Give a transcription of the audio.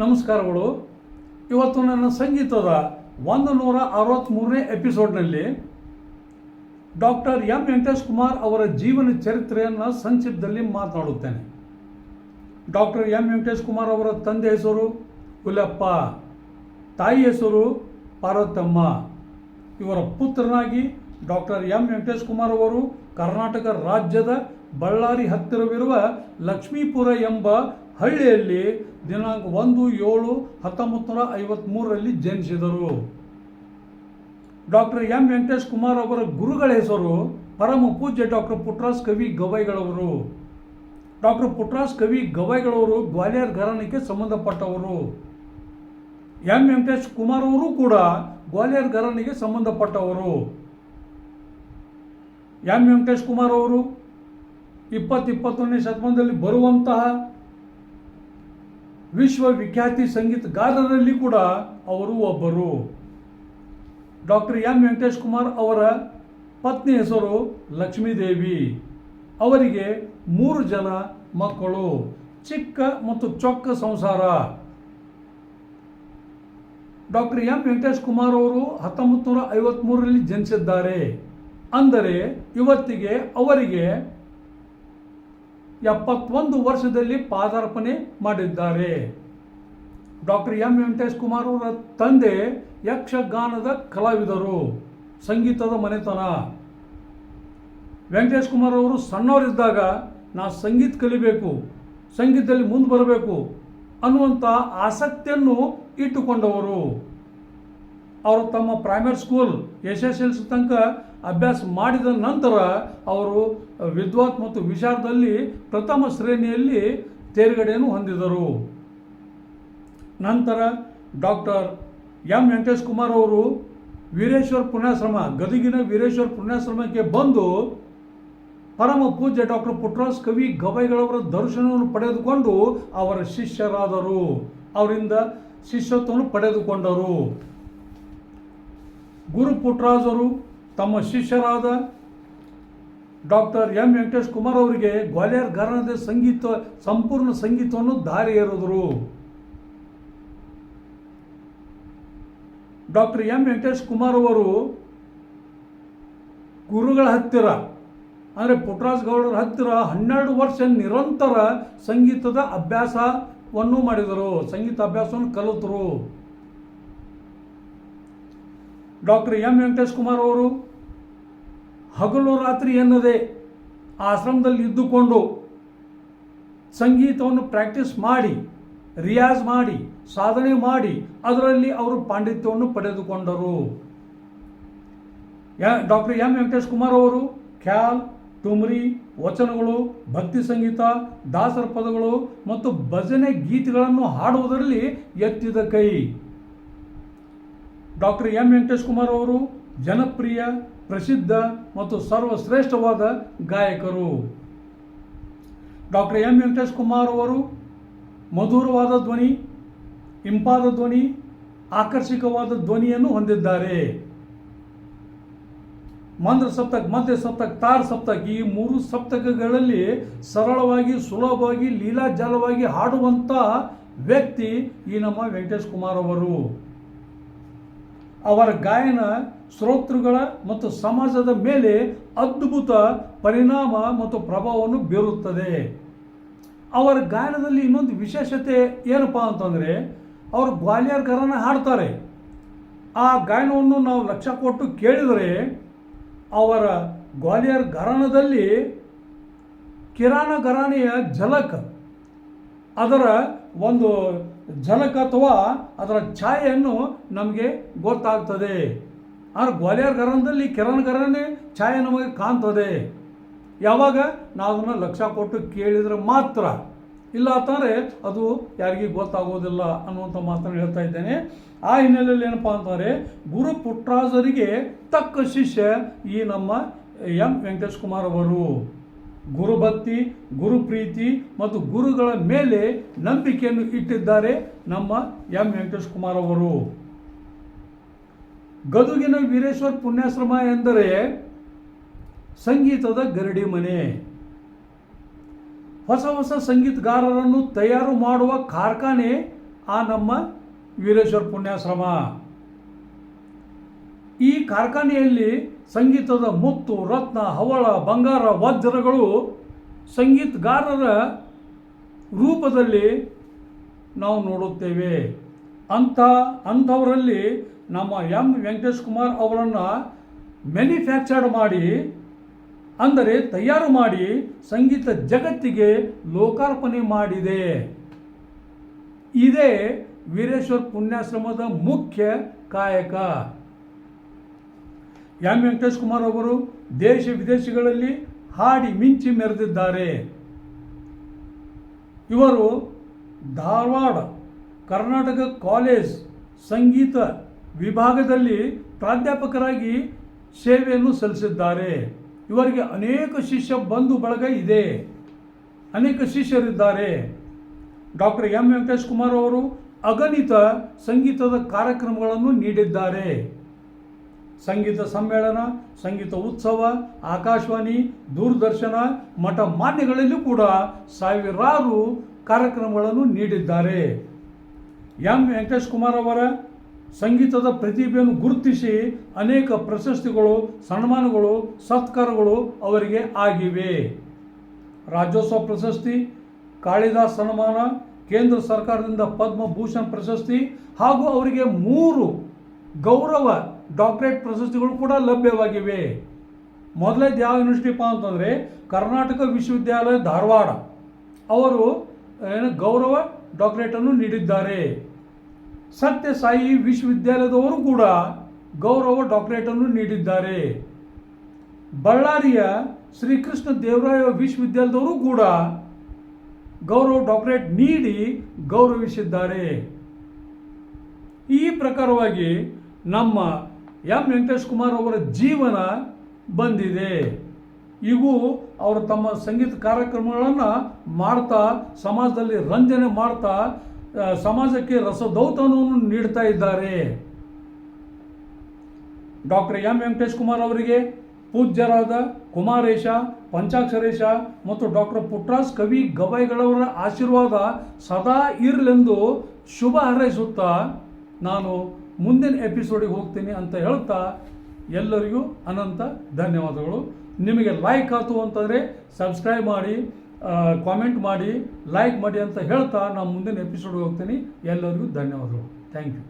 ನಮಸ್ಕಾರಗಳು. ಇವತ್ತು ನನ್ನ ಸಂಗೀತದ ಒಂದು ನೂರ ಅರವತ್ತ್ಮೂರನೇ ಎಪಿಸೋಡ್ನಲ್ಲಿ ಡಾಕ್ಟರ್ ಎಂ ವೆಂಕಟೇಶ್ ಕುಮಾರ್ ಅವರ ಜೀವನ ಚರಿತ್ರೆಯನ್ನು ಸಂಕ್ಷಿಪ್ತದಲ್ಲಿ ಮಾತನಾಡುತ್ತೇನೆ. ಡಾಕ್ಟರ್ ಎಂ ವೆಂಕಟೇಶ್ ಕುಮಾರ್ ಅವರ ತಂದೆ ಹೆಸರು ಉಲ್ಲಪ್ಪ ತಾಯಿ ಹೆಸರು ಪಾರ್ವತಮ್ಮ. ಇವರ ಪುತ್ರನಾಗಿ ಡಾಕ್ಟರ್ ಎಂ ವೆಂಕಟೇಶ್ ಕುಮಾರ್ ಅವರು ಕರ್ನಾಟಕ ರಾಜ್ಯದ ಬಳ್ಳಾರಿ ಹತ್ತಿರವಿರುವ ಲಕ್ಷ್ಮೀಪುರ ಎಂಬ ಹಳ್ಳಿಯಲ್ಲಿ ದಿನಾಂಕ ಒಂದು ಏಳು ಹತ್ತೊಂಬತ್ತು ನೂರ ಐವತ್ತ್ಮೂರರಲ್ಲಿ ಜನಿಸಿದರು. ಡಾಕ್ಟರ್ ಎಂ ವೆಂಕಟೇಶ್ ಕುಮಾರ್ ಅವರ ಗುರುಗಳ ಹೆಸರು ಪರಮ ಪೂಜ್ಯ ಡಾಕ್ಟರ್ ಪುಟ್ರಾಸ್ ಕವಿ ಗವೈಗಳವರು. ಡಾಕ್ಟರ್ ಪುಟ್ರಾಸ್ ಕವಿ ಗವೈಗಳವರು ಗ್ವಾಲಿಯರ್ ಘರಾಣೆಗೆ ಸಂಬಂಧಪಟ್ಟವರು. ಎಂ ವೆಂಕಟೇಶ್ ಕುಮಾರ್ ಅವರು ಕೂಡ ಗ್ವಾಲಿಯರ್ ಘರಾಣೆಗೆ ಸಂಬಂಧಪಟ್ಟವರು. ಎಂ ವೆಂಕಟೇಶ್ ಕುಮಾರ್ ಅವರು ಇಪ್ಪತ್ತು ಇಪ್ಪತ್ತೊಂದನೇ ಶತಮಾನದಲ್ಲಿ ಬರುವಂತಹ ವಿಶ್ವವಿಖ್ಯಾತಿ ಸಂಗೀತಗಾರರಲ್ಲಿ ಕೂಡ ಅವರು ಒಬ್ಬರು. ಡಾಕ್ಟರ್ ಎಂ ವೆಂಕಟೇಶ್ ಕುಮಾರ್ ಅವರ ಪತ್ನಿ ಹೆಸರು ಲಕ್ಷ್ಮೀದೇವಿ. ಅವರಿಗೆ ಮೂರು ಜನ ಮಕ್ಕಳು, ಚಿಕ್ಕ ಮತ್ತು ಚೊಕ್ಕ ಸಂಸಾರ. ಡಾಕ್ಟರ್ ಎಂ ವೆಂಕಟೇಶ್ ಕುಮಾರ್ ಅವರು ಹತ್ತೊಂಬತ್ತು ನೂರ ಐವತ್ತ್ಮೂರರಲ್ಲಿ ಜನಿಸಿದ್ದಾರೆ. ಅಂದರೆ ಇವತ್ತಿಗೆ ಅವರಿಗೆ ಎಪ್ಪತ್ತೊಂದು ವರ್ಷದಲ್ಲಿ ಪಾದಾರ್ಪಣೆ ಮಾಡಿದ್ದಾರೆ. ಡಾಕ್ಟರ್ ಎಂ ವೆಂಕಟೇಶ್ ಕುಮಾರ್ ಅವರ ತಂದೆ, ಯಕ್ಷಗಾನದ ಕಲಾವಿದರು, ಸಂಗೀತದ ಮನೆತನ. ವೆಂಕಟೇಶ್ ಕುಮಾರ್ ಅವರು ಸಣ್ಣವರಿದ್ದಾಗ, ನಾ ಸಂಗೀತ ಕಲಿಬೇಕು, ಸಂಗೀತದಲ್ಲಿ ಮುಂದೆ ಬರಬೇಕು ಅನ್ನುವಂಥ ಆಸಕ್ತಿಯನ್ನು ಇಟ್ಟುಕೊಂಡವರು. ಅವರು ತಮ್ಮ primary school S S L C ತನಕ ಅಭ್ಯಾಸ ಮಾಡಿದ ನಂತರ ಅವರು ವಿದ್ವಾತ್ ಮತ್ತು ವಿಚಾರದಲ್ಲಿ ಪ್ರಥಮ ಶ್ರೇಣಿಯಲ್ಲಿ ತೇರ್ಗಡೆಯನ್ನು ಹೊಂದಿದರು. ನಂತರ ಡಾಕ್ಟರ್ ಎಂ ವೆಂಕಟೇಶ್ ಕುಮಾರ್ ಅವರು ವೀರೇಶ್ವರ ಪುಣ್ಯಾಶ್ರಮ, ಗದಗಿನ ವೀರೇಶ್ವರ ಪುಣ್ಯಾಶ್ರಮಕ್ಕೆ ಬಂದು ಪರಮ ಪೂಜ್ಯ ಡಾಕ್ಟರ್ ಪುಟ್ರಾಸ್ ಕವಿ ಗವೈಗಳವರ ದರ್ಶನವನ್ನು ಪಡೆದುಕೊಂಡು ಅವರ ಶಿಷ್ಯರಾದರು. ಅವರಿಂದ ಶಿಷ್ಯತ್ವವನ್ನು ಪಡೆದುಕೊಂಡರು. ಗುರು ಪುಟ್ರಾಜರು ತಮ್ಮ ಶಿಷ್ಯರಾದ ಡಾಕ್ಟರ್ ಎಂ ವೆಂಕಟೇಶ್ ಕುಮಾರ್ ಅವರಿಗೆ ಗ್ವಾಲಿಯರ್ ಘರಾನದ ಸಂಗೀತ, ಸಂಪೂರ್ಣ ಸಂಗೀತವನ್ನು ದಾರಿ ಏರಿದರು. ಡಾಕ್ಟರ್ ಎಂ ವೆಂಕಟೇಶ್ ಕುಮಾರ್ ಅವರು ಗುರುಗಳ ಹತ್ತಿರ, ಅಂದರೆ ಪುಟ್ರಾಜ್ ಗೌಡರ ಹತ್ತಿರ ಹನ್ನೆರಡು ವರ್ಷ ನಿರಂತರ ಸಂಗೀತದ ಅಭ್ಯಾಸವನ್ನು ಮಾಡಿದರು. ಸಂಗೀತ ಅಭ್ಯಾಸವನ್ನು ಕಲಿತರು. ಡಾಕ್ಟರ್ ಎಂ ವೆಂಕಟೇಶ್ ಕುಮಾರ್ ಅವರು ಹಗಲು ರಾತ್ರಿ ಎನ್ನದೆ ಆಶ್ರಮದಲ್ಲಿ ಇದ್ದುಕೊಂಡು ಸಂಗೀತವನ್ನು ಪ್ರಾಕ್ಟೀಸ್ ಮಾಡಿ ರಿಯಾಜ್ ಮಾಡಿ, ಸಾಧನೆ ಮಾಡಿ, ಅದರಲ್ಲಿ ಅವರು ಪಾಂಡಿತ್ಯವನ್ನು ಪಡೆದುಕೊಂಡರು. ಡಾಕ್ಟರ್ ಎಂ ವೆಂಕಟೇಶ್ ಕುಮಾರ್ ಅವರು, ಖ್ಯಾಲ್, ಟುಮ್ರಿ, ವಚನಗಳು, ಭಕ್ತಿ ಸಂಗೀತ, ದಾಸರ ಪದಗಳು ಮತ್ತು ಭಜನೆ ಗೀತೆಗಳನ್ನು ಹಾಡುವುದರಲ್ಲಿ ಎತ್ತಿದ ಕೈ. ಡಾಕ್ಟರ್ ಎಂ ವೆಂಕಟೇಶ್ ಕುಮಾರ್ ಅವರು, ಜನಪ್ರಿಯ, ಪ್ರಸಿದ್ಧ ಮತ್ತು ಸರ್ವಶ್ರೇಷ್ಠವಾದ ಗಾಯಕರು. ಡಾಕ್ಟರ್ ಎಂ ವೆಂಕಟೇಶ್ ಕುಮಾರ್ ಅವರು ಮಧುರವಾದ ಧ್ವನಿ, ಇಂಪಾದ ಧ್ವನಿ, ಆಕರ್ಷಕವಾದ ಧ್ವನಿಯನ್ನು ಹೊಂದಿದ್ದಾರೆ. ಮಂದ್ರ ಸಪ್ತಕ್, ಮಧ್ಯ ಸಪ್ತಕ್, ತಾರ್ ಸಪ್ತಕ್ ಈ ಮೂರು ಸಪ್ತಕಗಳಲ್ಲಿ ಸರಳವಾಗಿ, ಸುಲಭವಾಗಿ, ಲೀಲಾಜಾಲವಾಗಿ ಹಾಡುವಂಥ ವ್ಯಕ್ತಿ ಈ ನಮ್ಮ ವೆಂಕಟೇಶ್ ಕುಮಾರ್ ಅವರು. ಅವರ ಗಾಯನ ಶ್ರೋತೃಗಳ ಮತ್ತು ಸಮಾಜದ ಮೇಲೆ ಅದ್ಭುತ ಪರಿಣಾಮ ಮತ್ತು ಪ್ರಭಾವವನ್ನು ಬೀರುತ್ತದೆ. ಅವರ ಗಾಯನದಲ್ಲಿ ಇನ್ನೊಂದು ವಿಶೇಷತೆ ಏನಪ್ಪ ಅಂತಂದರೆ, ಅವರು ಗ್ವಾಲಿಯರ್ ಗರನ ಹಾಡ್ತಾರೆ. ಆ ಗಾಯನವನ್ನು ನಾವು ಲಕ್ಷ ಕೊಟ್ಟು ಕೇಳಿದರೆ, ಅವರ ಗ್ವಾಲಿಯರ್ ಘರಾನದಲ್ಲಿ ಕಿರಾಣ ಗರಾನೆಯ ಝಲಕ್, ಅದರ ಒಂದು ಝಲಕ್ ಅಥವಾ ಅದರ ಛಾಯೆಯನ್ನು ನಮಗೆ ಗೊತ್ತಾಗ್ತದೆ. ಆದರೆ ಗ್ವಾಲಿಯರ್ ಗರನದಲ್ಲಿ ಕಿರಣ್ ಗರನೇ ಛಾಯೆ ನಮಗೆ ಕಾಣ್ತದೆ. ಯಾವಾಗ? ನಾವು ಅದನ್ನು ಲಕ್ಷ ಕೊಟ್ಟು ಕೇಳಿದರೆ ಮಾತ್ರ. ಇಲ್ಲ ಅಂತಂದರೆ ಅದು ಯಾರಿಗೂ ಗೊತ್ತಾಗೋದಿಲ್ಲ ಅನ್ನುವಂಥ ಮಾತನ್ನು ಹೇಳ್ತಾ ಇದ್ದೇನೆ. ಆ ಹಿನ್ನೆಲೆಯಲ್ಲಿ ಏನಪ್ಪ ಅಂತಂದರೆ ಗುರು ಪುಟ್ರಾಜರಿಗೆ ತಕ್ಕ ಶಿಷ್ಯ ಈ ನಮ್ಮ ಎಂ ವೆಂಕಟೇಶ್ ಕುಮಾರ್ ಅವರು. ಗುರುಭಕ್ತಿ, ಗುರುಪ್ರೀತಿ ಮತ್ತು ಗುರುಗಳ ಮೇಲೆ ನಂಬಿಕೆಯನ್ನು ಇಟ್ಟಿದ್ದಾರೆ ನಮ್ಮ ಎಂ ವೆಂಕಟೇಶ್ ಕುಮಾರ್ ಅವರು. ಗದುಗಿನ ವೀರೇಶ್ವರ ಪುಣ್ಯಾಶ್ರಮ ಎಂದರೆ ಸಂಗೀತದ ಗರಡಿ ಮನೆ. ಹೊಸ ಹೊಸ ಸಂಗೀತಗಾರರನ್ನು ತಯಾರು ಮಾಡುವ ಕಾರ್ಖಾನೆ ಆ ನಮ್ಮ ವೀರೇಶ್ವರ ಪುಣ್ಯಾಶ್ರಮ. ಈ ಕಾರ್ಖಾನೆಯಲ್ಲಿ ಸಂಗೀತದ ಮುತ್ತು, ರತ್ನ, ಹವಳ, ಬಂಗಾರ, ವಜ್ರಗಳು ಸಂಗೀತಗಾರರ ರೂಪದಲ್ಲಿ ನಾವು ನೋಡುತ್ತೇವೆ. ಅಂಥ ಅಂಥವರಲ್ಲಿ ನಮ್ಮ ಎಂ. ವೆಂಕಟೇಶ್ ಕುಮಾರ್ ಅವರನ್ನು ಮ್ಯಾನುಫ್ಯಾಕ್ಚರ್ಡ್ ಮಾಡಿ, ಅಂದರೆ ತಯಾರು ಮಾಡಿ ಸಂಗೀತ ಜಗತ್ತಿಗೆ ಲೋಕಾರ್ಪಣೆ ಮಾಡಿದೆ. ಇದೇ ವೀರೇಶ್ವರ ಪುಣ್ಯಾಶ್ರಮದ ಮುಖ್ಯ ಕಾಯಕ. ಎಂ ವೆಂಕಟೇಶ್ ಕುಮಾರ್ ಅವರು ದೇಶ ವಿದೇಶಗಳಲ್ಲಿ ಹಾಡಿ ಮಿಂಚಿ ಮೆರೆದಿದ್ದಾರೆ. ಇವರು ಧಾರವಾಡ ಕರ್ನಾಟಕ ಕಾಲೇಜ್ ಸಂಗೀತ ವಿಭಾಗದಲ್ಲಿ ಪ್ರಾಧ್ಯಾಪಕರಾಗಿ ಸೇವೆಯನ್ನು ಸಲ್ಲಿಸಿದ್ದಾರೆ. ಇವರಿಗೆ ಅನೇಕ ಶಿಷ್ಯ ಬಂಧು ಬಳಗ ಇದೆ. ಅನೇಕ ಶಿಷ್ಯರಿದ್ದಾರೆ. ಡಾಕ್ಟರ್ ಎಂ ವೆಂಕಟೇಶ್ ಕುಮಾರ್ ಅವರು ಅಗಣಿತ ಸಂಗೀತದ ಕಾರ್ಯಕ್ರಮಗಳನ್ನು ನೀಡಿದ್ದಾರೆ. ಸಂಗೀತ ಸಮ್ಮೇಳನ, ಸಂಗೀತ ಉತ್ಸವ, ಆಕಾಶವಾಣಿ, ದೂರದರ್ಶನ, ಮಠ ಮಾನ್ಯಗಳಲ್ಲೂ ಕೂಡ ಸಾವಿರಾರು ಕಾರ್ಯಕ್ರಮಗಳನ್ನು ನೀಡಿದ್ದಾರೆ. ಎಂ. ವೆಂಕಟೇಶ್ ಕುಮಾರ್ ಅವರ ಸಂಗೀತದ ಪ್ರತಿಭೆಯನ್ನು ಗುರುತಿಸಿ ಅನೇಕ ಪ್ರಶಸ್ತಿಗಳು, ಸನ್ಮಾನಗಳು, ಸತ್ಕಾರಗಳು ಅವರಿಗೆ ಆಗಿವೆ. ರಾಜ್ಯೋತ್ಸವ ಪ್ರಶಸ್ತಿ, ಕಾಳಿದಾಸ್ ಸನ್ಮಾನ, ಕೇಂದ್ರ ಸರ್ಕಾರದಿಂದ ಪದ್ಮಭೂಷಣ್ ಪ್ರಶಸ್ತಿ ಹಾಗೂ ಅವರಿಗೆ ಮೂರು ಗೌರವ ಡಾಕ್ಟರೇಟ್ ಪ್ರಶಸ್ತಿಗಳು ಕೂಡ ಲಭ್ಯವಾಗಿವೆ. ಮೊದಲೇದು ಯಾವ ಯೂನಿವರ್ಸಿಟಿಪ್ಪ ಅಂತಂದರೆ ಕರ್ನಾಟಕ ವಿಶ್ವವಿದ್ಯಾಲಯ ಧಾರವಾಡ. ಅವರು ಏನು ಗೌರವ ಡಾಕ್ಟರೇಟನ್ನು ನೀಡಿದ್ದಾರೆ. ಸತ್ಯ ಸಾಯಿ ವಿಶ್ವವಿದ್ಯಾಲಯದವರು ಕೂಡ ಗೌರವ ಡಾಕ್ಟರೇಟನ್ನು ನೀಡಿದ್ದಾರೆ. ಬಳ್ಳಾರಿಯ ಶ್ರೀಕೃಷ್ಣ ದೇವರಾಯ ವಿಶ್ವವಿದ್ಯಾಲಯದವರು ಕೂಡ ಗೌರವ ಡಾಕ್ಟರೇಟ್ ನೀಡಿ ಗೌರವಿಸಿದ್ದಾರೆ. ಈ ಪ್ರಕಾರವಾಗಿ ನಮ್ಮ ಎಂ ವೆಂಕಟೇಶ್ ಕುಮಾರ್ ಅವರ ಜೀವನ ಬಂದಿದೆ. ಇವು ಅವರು ತಮ್ಮ ಸಂಗೀತ ಕಾರ್ಯಕ್ರಮಗಳನ್ನು ಮಾಡ್ತಾ, ಸಮಾಜದಲ್ಲಿ ರಂಜನೆ ಮಾಡ್ತಾ ಸಮಾಜಕ್ಕೆ ರಸದೌತಣವನ್ನು ನೀಡ್ತಾ ಇದ್ದಾರೆ. ಡಾಕ್ಟರ್ ಎಂ ವೆಂಕಟೇಶ್ ಕುಮಾರ್ ಅವರಿಗೆ ಪೂಜ್ಯರಾದ ಕುಮಾರೇಶ, ಪಂಚಾಕ್ಷರೇಶ ಮತ್ತು ಡಾಕ್ಟರ್ ಪುಟ್ರಾಸ್ ಕವಿ ಗವಾಯಿಗಳವರ ಆಶೀರ್ವಾದ ಸದಾ ಇರಲೆಂದು ಶುಭ ಹಾರೈಸುತ್ತಾ ನಾನು ಮುಂದಿನ ಎಪಿಸೋಡಿಗೆ ಹೋಗ್ತೀನಿ ಅಂತ ಹೇಳ್ತಾ ಎಲ್ಲರಿಗೂ ಅನಂತ ಧನ್ಯವಾದಗಳು. ನಿಮಗೆ ಲೈಕ್ ಆಯ್ತು ಅಂತಂದರೆ ಸಬ್ಸ್ಕ್ರೈಬ್ ಮಾಡಿ ಕಾಮೆಂಟ್ ಮಾಡಿ ಲೈಕ್ ಮಾಡಿ ಅಂತ ಹೇಳ್ತಾ ನಾನು ಮುಂದಿನ ಎಪಿಸೋಡ್ಗೆ ಹೋಗ್ತೀನಿ. ಎಲ್ಲರಿಗೂ ಧನ್ಯವಾದಗಳು. Thank you